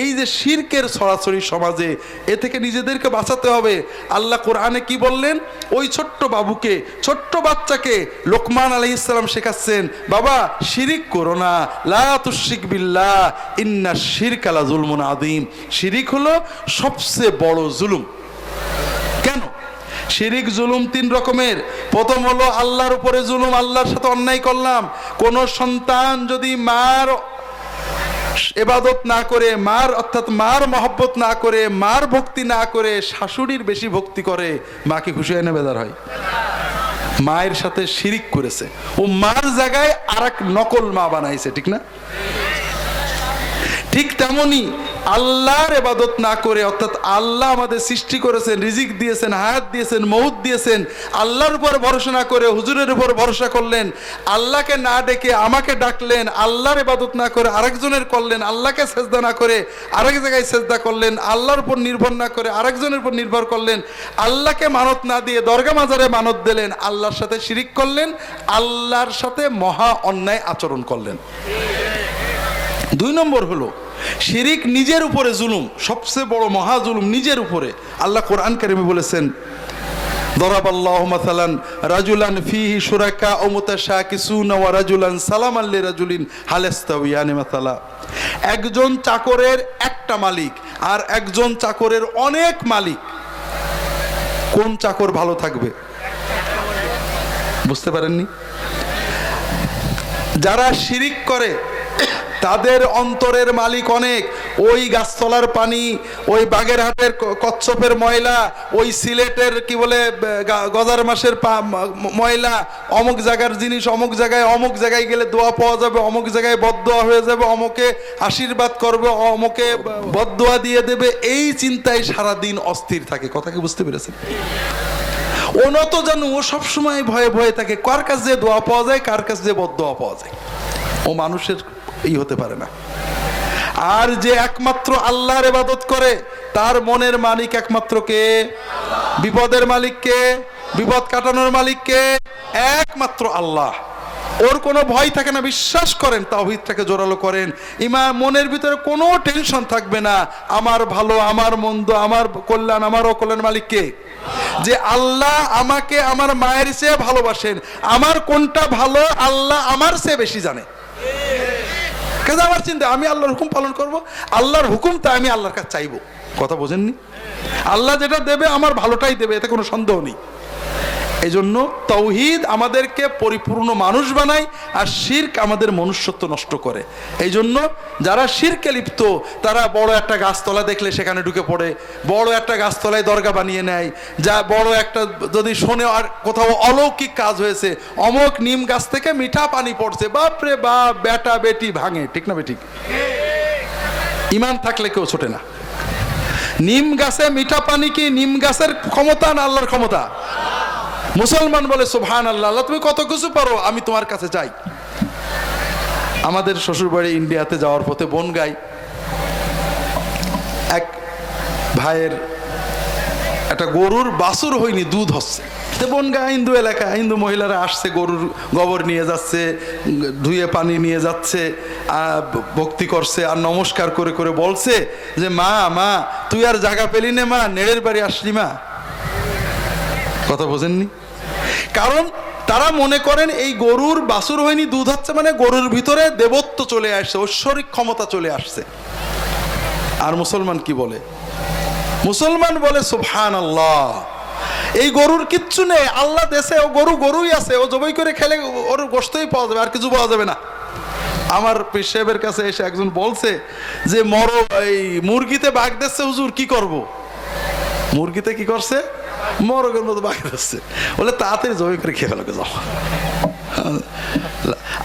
এই যে শিরকের সরাসরি সমাজে, এ থেকে নিজেদেরকে বাঁচাতে হবে। আল্লাহ কোরআনে কি বললেন? ওই ছোট্ট বাবুকে, ছোট্ট বাচ্চাকে লোকমান আলহ ইসলাম শেখাচ্ছেন, বাবা, শিরিক করো না। লা তুশিক বিল্লাহ, ইন্না শিরক আলা জুলমুন আদিম শিরিক হলো সবচেয়ে বড় জুলুম। কেন? শিরিক জুলুম তিন রকমের। প্রথম হলো আল্লাহর উপরে জুলুম, আল্লাহর সাথে অন্যায় করলাম। কোন সন্তান যদি মার এবাদত না করে, মার, অর্থাৎ মার মহব্বত না করে, মার ভক্তি না করে, শাশুড়ির বেশি ভক্তি করে, মাকে খুশি এনে বেদার হয়। মায়ের সাথে শিরিক করেছে। ও মার জায়গায় আর এক নকল মা বানাইছে, ঠিক না? ঠিক তেমনি আল্লাহর এবাদত না করে, অর্থাৎ আল্লাহ আমাদের সৃষ্টি করেছেন, রিজিক দিয়েছেন, হায়াত দিয়েছেন মৌত দিয়েছেন, আল্লাহর উপর ভরসা না করে, হুজুরের উপর ভরসা করলেন, আল্লাহকে না ডেকে আমাকে ডাকলেন, আল্লাহর এবাদত না করে আরেকজনের করলেন, আল্লাহকে সেজদা না করে আরেক জায়গায় সেজদা করলেন, আল্লাহর উপর নির্ভর না করে আরেকজনের উপর নির্ভর করলেন, আল্লাহকে মানত না দিয়ে দরগা মাজারে মানত দিলেন, আল্লাহর সাথে শিরিক করলেন, আল্লাহর সাথে মহা অন্যায় আচরণ করলেন। দুই নম্বর হলো শিরিক নিজের উপরে জুলুম সবচেয়ে বড় মহা জুলুম নিজের উপরে আল্লাহ কোরআন কারিমে বলেছেন ضرب الله مثلا رجلا فيه شركاء متشاكسون ورجلا سلاما لرجل هل يستويان مثلا একজন চাকরের একটা মালিক আর একজন চাকরের অনেক মালিক কোন চাকর ভালো থাকবে বুঝতে পারেননি যারা শিরিক করে তাদের অন্তরের মালিক অনেক। ওই গাছতলার পানি, ওই বাগেরহাটের কচ্ছপের ময়লা, ওই সিলেটের কি বলে গজার মাসের ময়লা, অমুক জায়গার জিনিস অমুক জায়গায় অমুক জায়গায় গেলে দোয়া পাওয়া যাবে, অমুক জায়গায় বদদোয়া হয়ে যাবে, অমুকে আশীর্বাদ করবে, অমুকে বদোয়া দিয়ে দেবে। এই চিন্তায় সারাদিন অস্থির থাকে। কথা কি বুঝতে পেরেছেন? ও নত জানো ও সবসময় ভয়ে ভয়ে থাকে, কার কাছে দোয়া পাওয়া যায়, কার কাছে যে বদোয়া পাওয়া যায়? ও মানুষের ই হতে পারে না। আর যে একমাত্র আল্লাহর ইবাদত করে, তার মনের মালিক একমাত্র কে? বিপদের মালিক কে? বিপদ কাটানোর মালিক কে? একমাত্র আল্লাহ। ওর কোনো ভয় থাকে না, বিশ্বাস করেন, তাওহিদটাকে জোরালো করেন। ইমা মনের ভিতরে কোনো টেনশন থাকবে না, আমার ভালো, আমার মন্দ, আমার কল্যাণ, আমার অকল্যাণ মালিক কে? যে আল্লাহ আমাকে আমার মায়ের চেয়ে ভালোবাসেন, আমার কোনটা ভালো, আল্লাহ আমার চেয়ে বেশি জানে। কাজে আমার চিন্তা? আমি আল্লাহর হুকুম পালন করব। আল্লাহর হুকুম তাই আমি আল্লাহর কাছে চাইব। কথা বোঝেননি? আল্লাহ যেটা দেবে, আমার ভালোটাই দেবে, এতে কোনো সন্দেহ নেই। এই জন্য তৌহিদ আমাদেরকে পরিপূর্ণ মানুষ বানায় আর শির্ক আমাদের মনুষ্যত্ব নষ্ট করে। এই জন্য যারা শিরকে লিপ্ত, তারা বড় একটা গাছতলা দেখলে সেখানে ঢুকে পড়ে, বড় একটা গাছতলায় দরগা বানিয়ে নেয়, যা বড় একটা যদি শোনে আর কোথাও অলৌকিক কাজ হয়েছে অমক নিম গাছ থেকে মিঠা পানি পড়ছে, বাপরে বাপ, বেটা বেটি ভাঙে, ঠিক না বেঠিক? ইমান থাকলে কেউ ছোটে না। নিম গাছে মিঠা পানি কি নিম গাছের ক্ষমতা না আল্লাহর ক্ষমতা? মুসলমান বলে সুবহান আল্লাহ, তুমি কত কিছু পারো, আমি তোমার কাছে যাই। আমাদের শ্বশুরবাড়ি ইন্ডিয়াতে যাওয়ার পথে বনগাই এক ভাইয়ের একটা গরুর বাছুর হয়নি, দুধ হচ্ছে। তো বনগা হিন্দু এলাকা, হিন্দু মহিলারা আসছে, গরুর গোবর নিয়ে যাচ্ছে, ধুয়ে পানি নিয়ে যাচ্ছে ভক্তি করছে, আর নমস্কার করে করে বলছে যে, মা মা, তুই আর জায়গা পেলি নে, মা, নেড়ের বাড়ি আসলি, মা। কথা বোঝেননি? কারণ তারা মনে করেন এই গরুর বাছুর হয়নি, দুধ হচ্ছে মানে গরুর ভিতরে দেবত্ব চলে আসছে, ঐশ্বরিক ক্ষমতা চলে আসছে। আর মুসলমান কি বলে? মুসলমান বলে সুবহান আল্লাহ এই গরুর কিচ্ছু নেই, আল্লাহ দেশে ও গরু গরুই আছে, ও জবাই করে খেলে ওর গোস্তই পাওয়া যাবে, আর কিছু পাওয়া যাবে না। আমার পেশেবের কাছে এসে একজন বলছে যে, মর, এই মুরগিতে বাঘ দিচ্ছে, হুজুর কি করব। মুরগিতে কি করছে? মরগের মতো বাঘ দিচ্ছে বলে তাড়াতাড়ি জবাই করে খেয়ে ফেলো যাও।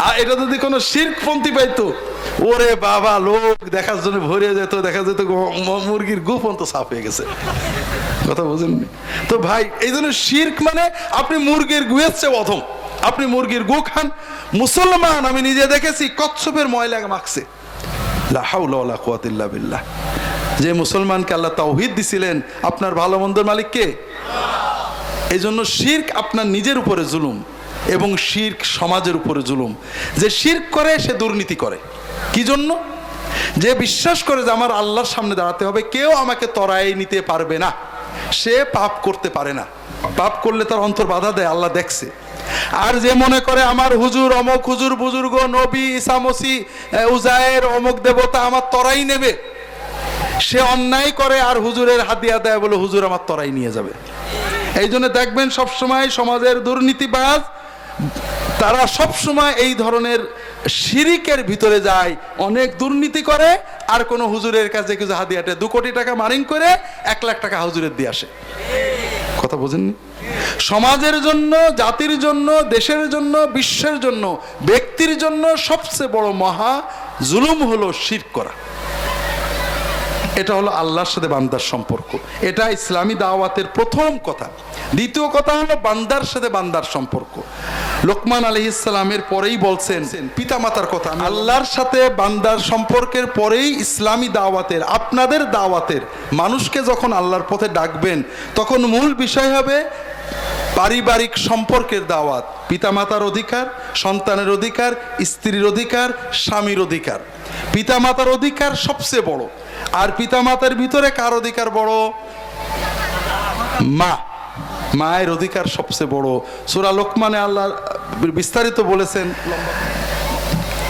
আর এটা যদি কোনো শির্কপন্থী পাইতো, ওরে বাবা, লোক দেখার জন্য ভরে যেত, দেখা যেত মুরগির গু পর্যন্ত সাফ হয়ে গেছে। কথা বুঝেননি? তো ভাই, এই জন্য শির্ক মানে আপনি মুরগির গুয়ের চেয়ে অধম। আপনি মুরগির গু খান। মুসলমান, আমি নিজে দেখেছি, কচ্ছপের ময়লা মাখছে। লা কুওয়াতা ইল্লা বিল্লাহ। যে মুসলমানকে আল্লাহ তাওহিদ দিছিলেন, আপনার ভালো মন্দের মালিক কে? এই জন্য শির্ক আপনার নিজের উপরে জুলুম এবং শির্ক সমাজের উপরে জুলুম। যে শির্ক করে, সে দুর্নীতি করে। কি জন্য যে বিশ্বাস করে যে আমার আল্লাহর সামনে দাঁড়াতে হবে, কেউ আমাকে তরাই নিতে পারবে না। সে পাপ করতে পারে না। পাপ করলে তার অন্তর বাধা দেয়, আল্লাহ দেখছে। আর যে মনে করে আমার হুজুর, অমক হুজুর, বুজুর্গ, নবী ইসামসি উজায়ের অমক দেবতা আমার তরাই নেবে সে অন্যায় করে আর হুজুরের হাতিয়া দেয় বলে হুজুর আমার তরাই নিয়ে যাবে। এই জন্য দেখবেন সবসময় সমাজের দুর্নীতিবাজ, তারা সবসময় এই ধরনের শিরিকের ভিতরে যায়, অনেক দুর্নীতি করে আর কোনো হুজুরের কাছে কিছু হাদিয়াটে দু কোটি টাকা মারিং করে এক লাখ টাকা হুজুরের দিয়ে আসে। কথা বোঝেননি? সমাজের জন্য, জাতির জন্য, দেশের জন্য, বিশ্বের জন্য, ব্যক্তির জন্য সবচেয়ে বড় মহা জুলুম হলো শির করা। এটা হলো আল্লাহর সাথে বান্দার সম্পর্ক। এটা ইসলামী দাওয়াতের প্রথম কথা। দ্বিতীয় কথা হলো বান্দার সাথে বান্দার সম্পর্ক। লোকমান আলী ইসলামের পরেই বলছেন, পিতামাতার কথা আল্লাহর সাথে বান্দার সম্পর্কের পরেই ইসলামী দাওয়াতের, আপনাদের দাওয়াতের, মানুষকে যখন আল্লাহর পথে ডাকবেন, তখন মূল বিষয় হবে পারিবারিক সম্পর্কের দাওয়াত। পিতামাতার অধিকার, সন্তানের অধিকার, স্ত্রীর অধিকার, স্বামীর অধিকার। পিতামাতার অধিকার সবচেয়ে বড়। আর পিতামাতার ভিতরে কার অধিকার বড়? মা। মায়ের অধিকার সবচেয়ে বড়। সুরা লোকমানে আল্লাহ বিস্তারিত বলেছেন।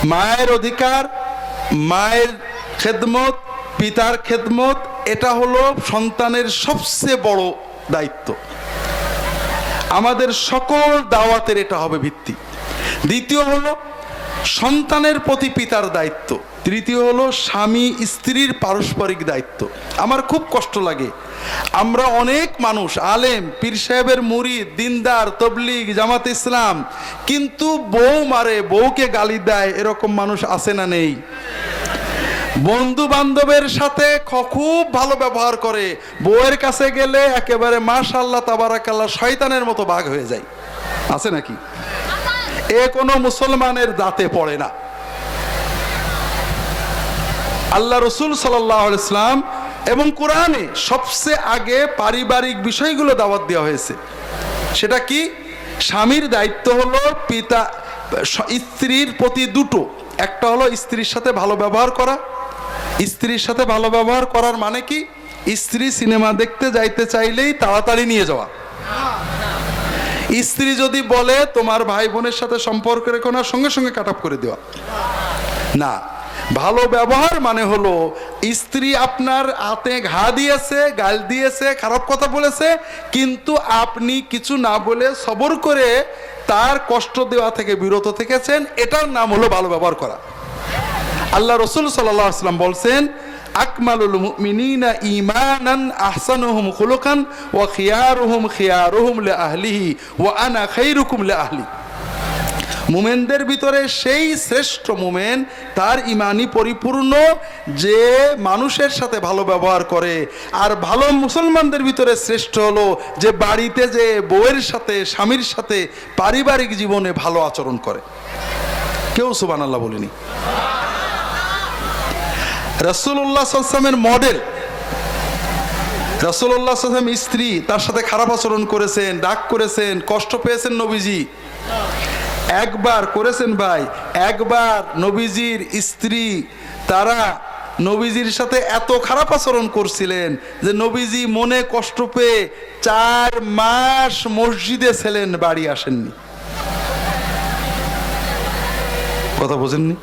মায়ের অধিকার, মায়ের খেদমত, পিতার খেদমত, এটা হলো সন্তানের সবচেয়ে বড় দায়িত্ব। আমাদের সকল দাওয়াতের এটা হবে ভিত্তি। দ্বিতীয় হলো সন্তানের প্রতি পিতার দায়িত্ব। তৃতীয় হলো স্বামী স্ত্রীর পারস্পরিক দায়িত্ব। আমার খুব কষ্ট লাগে। আমরা অনেক মানুষ, আলেম, পীর সাহেবের মুরিদ, দিনদার, তবলিগ, জামাত ইসলাম, কিন্তু বউ মারে, বউকে গালি দেয়, এরকম মানুষ আছে না নেই। বন্ধু বান্ধবের সাথে খুব ভালো ব্যবহার করে। বউয়ের কাছে গেলে একেবারে মাশাল্লাহ তাবারাকাল্লাহ, শয়তানের মতো বাঘ হয়ে যায়। আছে নাকি? এ কোনো মুসলমানের দাঁতে পড়ে না। আল্লাহ রসুল সাল্লাহ ইসলাম এবং কোরআনে সবচেয়ে আগে পারিবারিক বিষয়গুলো দাওয়াত দেওয়া হয়েছে। সেটা কি? স্বামীর দায়িত্ব হলো পিতা, স্ত্রীর প্রতি দুটো। একটা হলো স্ত্রীর সাথে ভালো ব্যবহার করা। স্ত্রীর সাথে ভালো ব্যবহার করার মানে কি? স্ত্রী সিনেমা দেখতে যাইতে চাইলেই তাড়াতাড়ি নিয়ে যাওয়া। স্ত্রী যদি বলে, তোমার ভাই বোনের সাথে সম্পর্ক রেখো না, সঙ্গে সঙ্গে কাট করে দেওয়া। না। ভালো ব্যবহার মানে হলো, স্ত্রী আপনার হাতে ঘা দিয়েছে, গাল দিয়েছে, খারাপ কথা বলেছে, কিন্তু আপনি কিছু না বলে সবর করে তার কষ্ট দেওয়া থেকে বিরত থেকেছেন, এটার নাম হলো ভালো ব্যবহার করা। আল্লাহ রসুল সাল্লাহ আসলাম বলছেন, আকমালুল মুমিনিনা ঈমানান আহসানুহুম খুলুকান ওয়া খিয়ারুহুম খিয়ারুহুম লি আহলিহি ওয়া আনা খাইরুকুম লি আহলি। মুমেনদের ভিতরে সেই শ্রেষ্ঠ মুমেন, তার ইমানি পরিপূর্ণ যে মানুষের সাথে ভালো ব্যবহার করে। আর ভালো মুসলমানদের ভিতরে শ্রেষ্ঠ হলো যে বাড়িতে যে বউয়ের সাথে, স্বামীর সাথে পারিবারিক জীবনে ভালো আচরণ করে। কেউ সুবান আল্লাহ বলিনি রসুল্লাহ সাল্লামের মডেল রসুল্লাহ সাল্লাম স্ত্রী তার সাথে খারাপ আচরণ করেছেন ডাক করেছেন, কষ্ট পেয়েছেন নবীজি। একবার করেছেন ভাই, একবার নবীজির স্ত্রী, তারা নবীজির সাথে এত খারাপ আচরণ করছিলেন যে নবীজি মনে কষ্ট পেয়ে চার মাস মসজিদে ছিলেন, বাড়ি আসেননি। কথা বোঝেননি?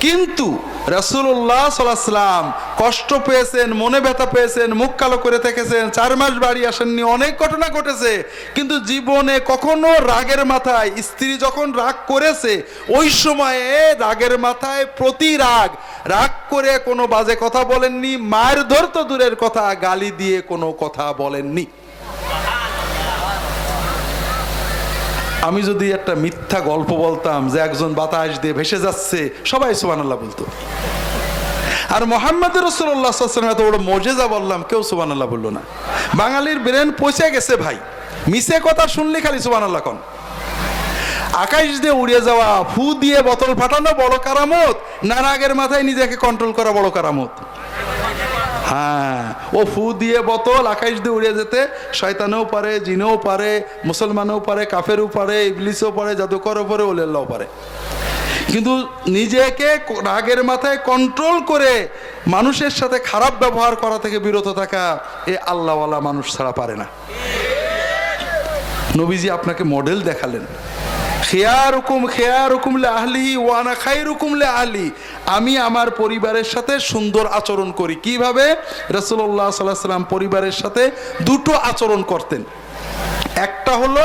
কিন্তু রাসুল্লাহ সাল্লাম কষ্ট পেয়েছেন, মনে ব্যথা পেয়েছেন, মুখ কালো করে থেকেছেন, চার মাস বাড়ি আসেননি, অনেক ঘটনা ঘটেছে। কিন্তু জীবনে কখনো রাগের মাথায়, স্ত্রী যখন রাগ করেছে, ওই সময়ে রাগের মাথায় প্রতি রাগ রাগ করে কোনো বাজে কথা বলেননি, মায়ের ধরত দূরের কথা, গালি দিয়ে কোনো কথা বলেননি। আমি যদি একটা মিথ্যা গল্প বলতাম যে একজন বাতাস দিয়ে ভেসে যাচ্ছে, সবাই সুবানাল্লাহ বলতো। আর মোহাম্মদ রসুল্লাহ এত বড় মজেজা বললাম, কেউ সুবানাল্লাহ বলল না। বাঙালির ব্রেন পৌঁছে গেছে ভাই। মিশে কথা শুনলে খালি সুবানাল্লাহ কন। আকাশ দিয়ে উড়ে যাওয়া, ফু দিয়ে বোতল ফাটানো বড় কারামত না রাগের মাথায় নিজেকে কন্ট্রোল করা বড় কারামত। হ্যাঁ ও ফু দিয়ে বোতল আকাশ দিয়ে উড়ে যেতে, শয়তানেও পারে, জিনেও পারে, মুসলমানও পারে, কাফেরও পারে, ইবলিসও পারে, জাদুকরও পারে ওলেল্লাও পারে। কিন্তু নিজেকে রাগের মাথায় কন্ট্রোল করে মানুষের সাথে খারাপ ব্যবহার করা থেকে বিরত থাকা এ আল্লাহওয়ালা মানুষ ছাড়া পারে না। নবীজি আপনাকে মডেল দেখালেন। খেয়ার হুকুম খেয়ার হুকুমলে আহলিহি ওয়ানা খাই হুকুমলে আহলি। আমি আমার পরিবারের সাথে সুন্দর আচরণ করি। কীভাবে? রসুল্লাহ সাল্লাহ সাল্লাম পরিবারের সাথে দুটো আচরণ করতেন। একটা হলো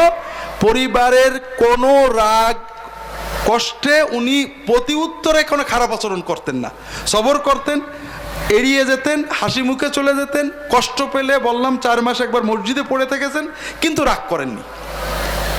পরিবারের কোনো রাগ কষ্টে উনি প্রতি উত্তরে কোনো খারাপ আচরণ করতেন না। সবর করতেন, এড়িয়ে যেতেন, হাসি মুখে চলে যেতেন, কষ্ট পেলে বললাম চার মাস একবার মসজিদে পড়ে থেকেছেন, কিন্তু রাগ করেননি।